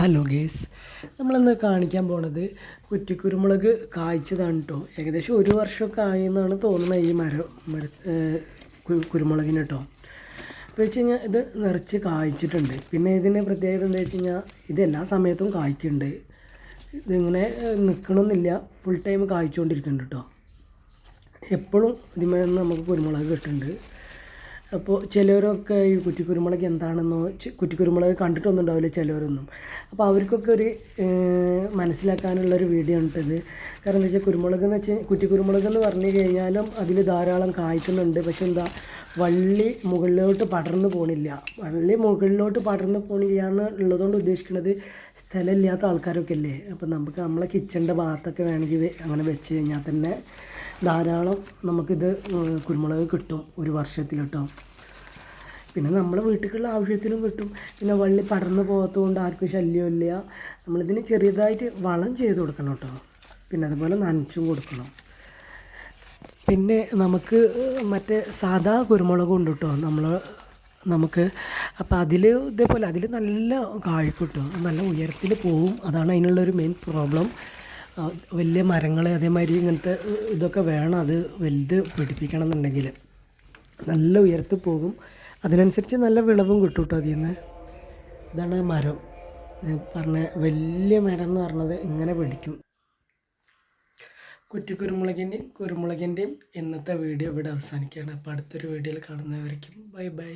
Hello guys നമ്മളിന്ന് കാണിക്കാൻ പോണത് കുറ്റിക്കുരുമുളക് കായ്ച്ചതാണ് കേട്ടോ ഏകദേശം ഒരു വർഷമൊക്കെ ആയെന്നാണ് തോന്നുന്നത് ഈ മരം മര കുരുമുളകിന് കേട്ടോ അപ്പോൾ വെച്ച് കഴിഞ്ഞാൽ ഇത് നിറച്ച് കായ്ച്ചിട്ടുണ്ട്. പിന്നെ ഇതിന്റെ പ്രത്യേകത എന്താ വെച്ച് കഴിഞ്ഞാൽ ഇതെല്ലാ സമയത്തും കായ്ക്കുന്നുണ്ട് ഇതിങ്ങനെ നിൽക്കണമെന്നില്ല ഫുൾ ടൈം കായ്ച്ചുകൊണ്ടിരിക്കുന്നുണ്ട് കേട്ടോ എപ്പോഴും ഇതിന്മേൽ നമുക്ക് കുരുമുളക് കിട്ടുന്നുണ്ട് അപ്പോൾ ചിലവരൊക്കെ ഈ കുറ്റിക്കുരുമുളക് എന്താണെന്നോ കുറ്റിക്കുരുമുളക് കണ്ടിട്ടൊന്നും ഉണ്ടാവില്ല ചിലവരൊന്നും. അപ്പോൾ അവർക്കൊക്കെ ഒരു മനസ്സിലാക്കാനുള്ളൊരു വീഡിയോ ആണ് ഇത് കാരണം എന്താ വെച്ചാൽ കുരുമുളക് എന്ന് വെച്ചാൽ കുറ്റിക്കുരുമുളക് എന്ന് പറഞ്ഞു കഴിഞ്ഞാലും അതിൽ ധാരാളം കായ്ക്കുന്നുണ്ട്. പക്ഷെ എന്താ വള്ളി മുകളിലോട്ട് പടർന്നു പോണില്ല. വള്ളി മുകളിലോട്ട് പടർന്നു പോണില്ല എന്ന് ഉള്ളതുകൊണ്ട് ഉദ്ദേശിക്കുന്നത് സ്ഥലമില്ലാത്ത ആൾക്കാരൊക്കെ അല്ലേ? അപ്പോൾ നമുക്ക് നമ്മളെ കിച്ചണിന്റെ ഭാഗത്തൊക്കെ വേണമെങ്കിൽ അങ്ങനെ വെച്ച് കഴിഞ്ഞാൽ തന്നെ ധാരാളം നമുക്കിത് കുരുമുളക് കിട്ടും ഒരു വർഷത്തിൽ കേട്ടോ പിന്നെ നമ്മളെ വീട്ടിലുള്ള ആവശ്യത്തിനും കിട്ടും. പിന്നെ വള്ളി പടർന്നു പോകാത്തതുകൊണ്ട് ആർക്കും ശല്യമില്ല നമ്മളിതിന് ചെറിയതായിട്ട് വളം ചെയ്ത് കൊടുക്കണം കേട്ടോ. പിന്നെ അതുപോലെ നനച്ചും കൊടുക്കണം. പിന്നെ നമുക്ക് മറ്റേ സാധാ കുരുമുളകും ഉണ്ട് കേട്ടോ. നമ്മൾ നമുക്ക് അപ്പോൾ അതിൽ ഇതേപോലെ അതിൽ നല്ല കാഴ്ച കിട്ടും. നല്ല ഉയരത്തിൽ പോവും. അതാണ് അതിനുള്ളൊരു മെയിൻ പ്രോബ്ലം വലിയ മരങ്ങൾ അതേമാതിരി ഇങ്ങനത്തെ ഇതൊക്കെ വേണം. അത് വലുത് പിടിപ്പിക്കണം എന്നുണ്ടെങ്കിൽ നല്ല ഉയർത്തി പോകും. അതിനനുസരിച്ച് നല്ല വിളവും കിട്ടും കേട്ടോ അതിൽ നിന്ന് ഇതാണ് മരം. പറഞ്ഞ വലിയ മരം എന്ന് പറഞ്ഞത് ഇങ്ങനെ പിടിക്കും. കുറ്റിക്കുരുമുളകിന്റെയും കുരുമുളകിന്റെയും ഇന്നത്തെ വീഡിയോ ഇവിടെ അവസാനിക്കുകയാണ്. അപ്പോൾ അടുത്തൊരു വീഡിയോയിൽ കാണുന്നവരേക്കും ബൈ ബൈ.